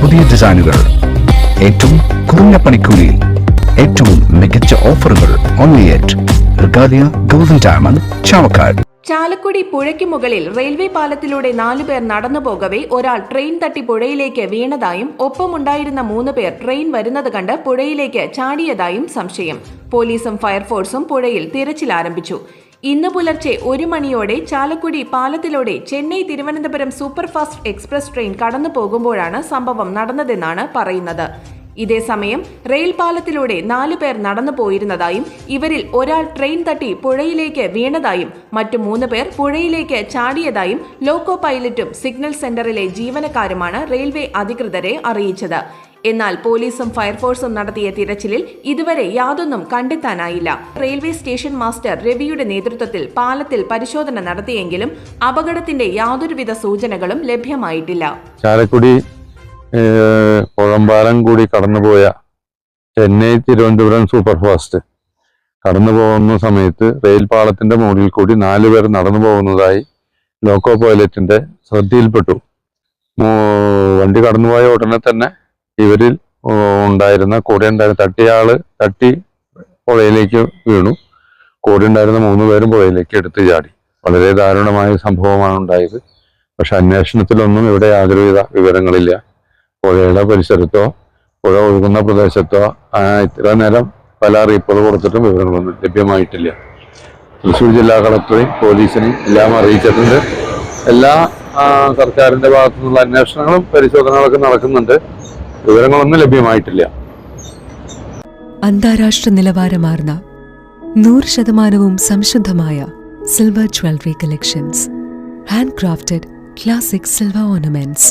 പുതിയ ഡിസൈനുകൾ ഏറ്റവും കുറഞ്ഞ പണിക്കൂലിയിൽ ഏറ്റവും മികച്ച ഓഫറുകൾ ഓൺലി ഡയമണ്ട് ചാലക്കുടി പുഴയ്ക്ക് മുകളിൽ റെയിൽവേ പാലത്തിലൂടെ നാലുപേർ നടന്നു പോകവെ ഒരാൾ ട്രെയിൻ തട്ടി പുഴയിലേക്ക് വീണതായും ഒപ്പമുണ്ടായിരുന്ന മൂന്ന് പേർ ട്രെയിൻ വരുന്നത് കണ്ട് പുഴയിലേക്ക് ചാടിയതായും സംശയം. പോലീസും ഫയർഫോഴ്സും പുഴയിൽ തിരച്ചിൽ ആരംഭിച്ചു. ഇന്ന് പുലർച്ചെ ഒരു മണിയോടെ Chalakudy പാലത്തിലൂടെ Chennai Thiruvananthapuram superfast express train കടന്നു പോകുമ്പോഴാണ് സംഭവം നടന്നതെന്നാണ് പറയുന്നത്. ഇതേസമയം റെയിൽ പാലത്തിലൂടെ നാലു പേർ നടന്നു പോയിരുന്നതായും ഇവരിൽ ഒരാൾ ട്രെയിൻ തട്ടി പുഴയിലേക്ക് വീണതായും മറ്റു മൂന്ന് പേർ പുഴയിലേക്ക് ചാടിയതായും ലോക്കോ പൈലറ്റും സിഗ്നൽ സെന്ററിലെ ജീവനക്കാരുമാണ് റെയിൽവേ അധികൃതരെ അറിയിച്ചത്. എന്നാൽ പോലീസും ഫയർഫോഴ്സും നടത്തിയ തിരച്ചിലിൽ ഇതുവരെ യാതൊന്നും കണ്ടെത്താനായില്ല. റെയിൽവേ സ്റ്റേഷൻ മാസ്റ്റർ രവിയുടെ നേതൃത്വത്തിൽ പാലത്തിൽ പരിശോധന നടത്തിയെങ്കിലും അപകടത്തിന്റെ യാതൊരുവിധ സൂചനകളും ലഭ്യമായിട്ടില്ല. ചാലക്കുടി ഏഹ്, പുഴമ്പാലം കൂടി കടന്നുപോയ ചെന്നൈ തിരുവനന്തപുരം സൂപ്പർ ഫാസ്റ്റ് കടന്നു പോകുന്ന സമയത്ത് റെയിൽ പാളത്തിന്റെ മുകളിൽ കൂടി നാലു പേർ നടന്നു പോകുന്നതായി ലോക്കോ പൈലറ്റിന്റെ ശ്രദ്ധയിൽപ്പെട്ടു. വണ്ടി കടന്നുപോയ ഉടനെ തന്നെ ഇവരിൽ ഉണ്ടായിരുന്ന കൂടെ ഉണ്ടായിരുന്ന തട്ടിയാൾ തട്ടി പുഴയിലേക്ക് വീണു. കൂടെ ഉണ്ടായിരുന്ന മൂന്ന് പേരും പുഴയിലേക്ക് എടുത്തു ചാടി. വളരെ ദാരുണമായ സംഭവമാണ് ഉണ്ടായത്. പക്ഷെ അന്വേഷണത്തിലൊന്നും ഇവിടെ യാതൊരുവിധ വിവരങ്ങളില്ല. പുഴയുടെ പരിസരത്തോ പുഴ ഒഴുകുന്ന പ്രദേശത്തോ ഇത്ര നേരം പല അറിയിപ്പുകൾ കൊടുത്തിട്ടും വിവരങ്ങളൊന്നും ലഭ്യമായിട്ടില്ല. തൃശ്ശൂർ ജില്ലാ കളക്ടറെയും പോലീസിനെയും എല്ലാം അറിയിച്ചിട്ടുണ്ട്. എല്ലാ സർക്കാരിന്റെ ഭാഗത്തു നിന്നുള്ള അന്വേഷണങ്ങളും പരിശോധനകളൊക്കെ നടക്കുന്നുണ്ട്. വിവരങ്ങളൊന്നും ലഭ്യമായിട്ടില്ല. അന്താരാഷ്ട്ര നിലവാരമാർന്ന നൂറ് ശതമാനവും സംശുദ്ധമായ silver jewellery collections. Handcrafted classic silver ornaments.